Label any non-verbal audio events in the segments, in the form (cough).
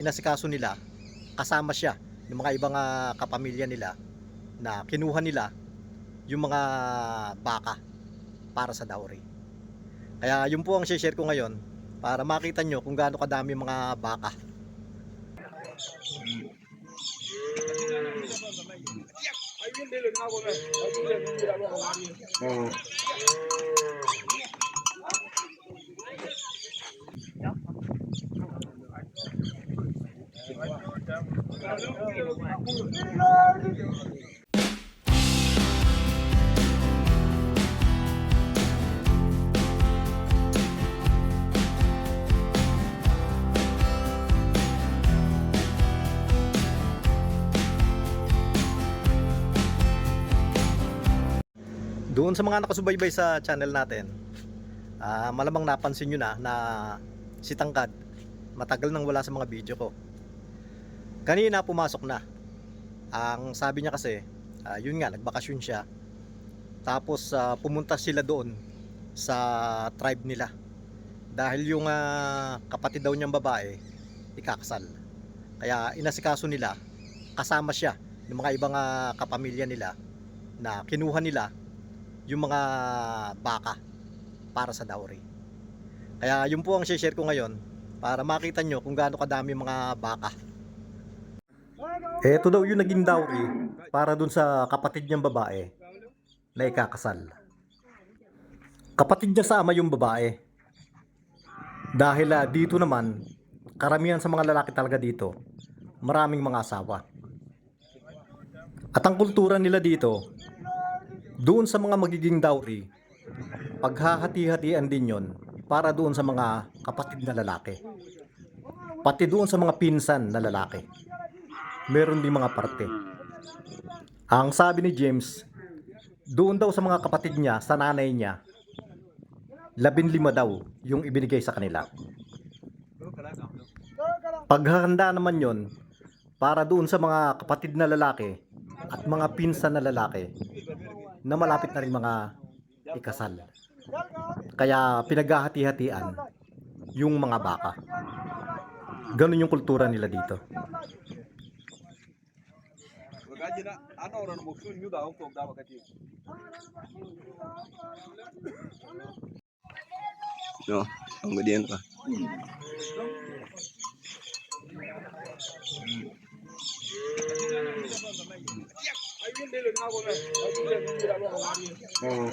inasikaso nila, kasama siya ng mga ibang ah, kapamilya nila na kinuha nila yung mga baka para sa dowry. Kaya yun po ang share ko ngayon para makita nyo kung gaano kadami mga baka. Doon sa mga nakasubaybay sa channel natin, ah, malamang napansin nyo na na si Tangkad matagal nang wala sa mga video ko. Kanina pumasok na. Ang sabi niya kasi, ah, yun nga, nagbakasyon siya. Tapos ah, pumunta sila doon sa tribe nila. Dahil yung ah, kapatid daw niyang babae, ikakasal. Kaya inasikaso nila, kasama siya ng mga ibang ah, kapamilya nila na kinuha nila yung mga baka para sa dowry. Kaya yun po ang share ko ngayon para makita nyo kung gaano kadami mga baka. Ito daw yung naging dowry para dun sa kapatid niyang babae na ikakasal. Kapatid niya sa ama yung babae. Dahil ah, dito naman, karamihan sa mga lalaki talaga dito, maraming mga asawa. At ang kultura nila dito, doon sa mga magiging dowry, paghahati-hatian din yon para doon sa mga kapatid na lalaki. Pati doon sa mga pinsan na lalaki. Meron din mga parte. Ang sabi ni James, doon daw sa mga kapatid niya, sa nanay niya, labin lima daw yung ibinigay sa kanila. Paghahanda naman yon para doon sa mga kapatid na lalaki at mga pinsan na lalaki na malapit na rin mga ikasal. Kaya pinaghahati-hatian yung mga baka. Ganun yung kultura nila dito. ajira ana oran moksul nyu ga ko da bakati yo ang gadiyan pa Oh.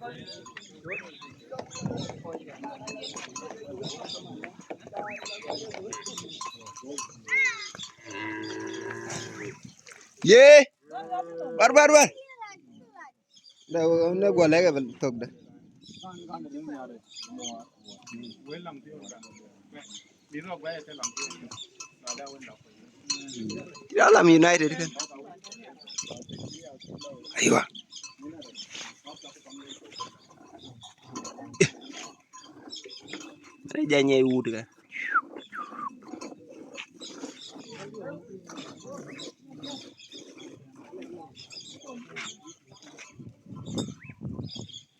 Thank you. ye! Bar bar bar. Ne gole ga bel tok de welam united kan aywa Kerjanya udah.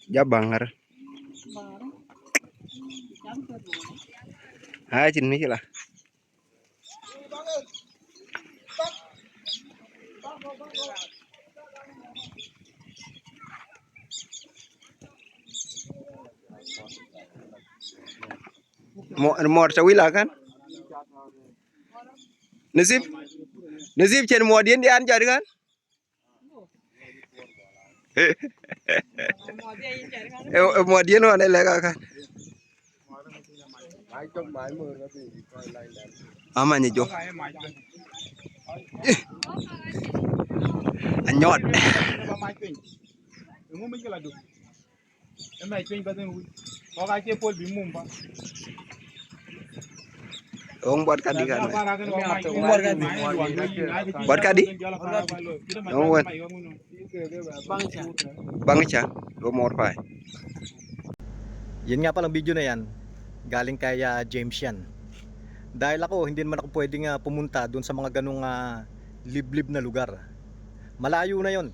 Ya bangar. Hai, jin lah. moorta wila kan? Nasib? Nasib cen moodien di an jaɗi kan (laughs) eh, eh, moodien on kan? Amañi jo. Eh. (laughs) A do Ong buat kadi kan. Mai. Buat kadi. Buat kadi? Oh, buat. Bang cha. Gomor pai. Yan nga palang video na yan, galing kay ah, James yan. Dahil ako, hindi naman ako pwedeng ah, pumunta doon sa mga ganong ah, liblib na lugar. Malayo na yon.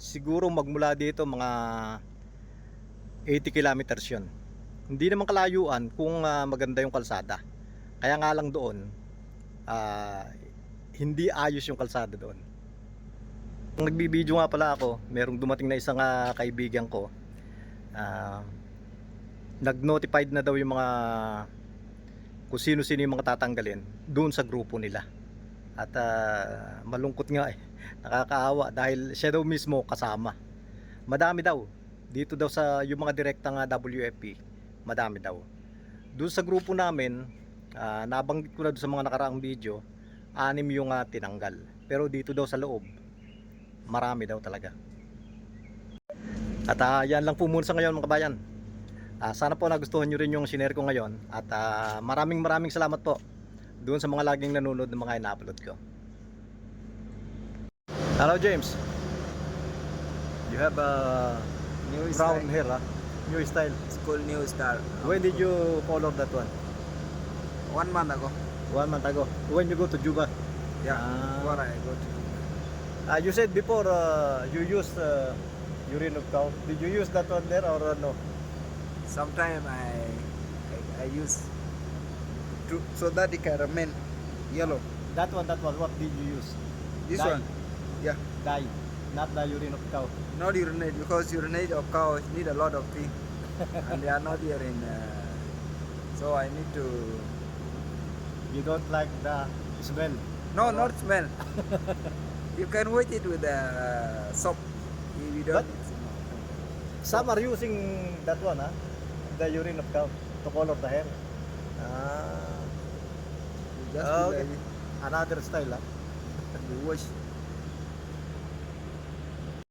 siguro magmula dito mga 80 kilometers yun. Hindi naman kalayuan kung ah, maganda yung kalsada. Kaya nga lang doon, ah, hindi ayos yung kalsada doon. Nung nagbibideo nga pala ako, merong dumating na isang ah, kaibigan ko. ah, nag-notified na daw yung mga kung sino-sino yung mga tatanggalin doon sa grupo nila. At ah, malungkot nga eh. (laughs) Nakakaawa dahil siya daw mismo kasama. Madami daw. Dito daw sa yung mga direktang ah, WFP, madami daw. Doon sa grupo namin, ah, nabanggit ko na sa mga nakaraang video, anim yung ah, tinanggal. Pero dito daw sa loob, marami daw talaga. At ah, yan lang po muna sa ngayon mga kabayan. Ah, sana po nagustuhan nyo rin yung sinare ko ngayon. At ah, maraming maraming salamat po doon sa mga laging nanonood ng mga ina-upload ko. Hello James. You have a New brown hair, ah? New style. School new star. When did you color that one? One month ago. One month ago. When you go to Juba? Yeah. Ah. Before I go to Ah, you said before uh, you used uh, urine of cow. Did you use that one there or uh, no? Sometime I, I I use to so that it can remain yellow. That one, that one. What did you use? This Dye. one, yeah, Dye, not the urine of cow. not urinate because urinate of cow need a lot of things, and they are not here in. Uh, so I need to. You don't like the smell. No, not smell. (laughs) you can wash it with the uh, soap. If you don't. But- Some are using that one, ah, the urine of cow to color the hair. Ah, just Ah, okay. another style, ah. You wash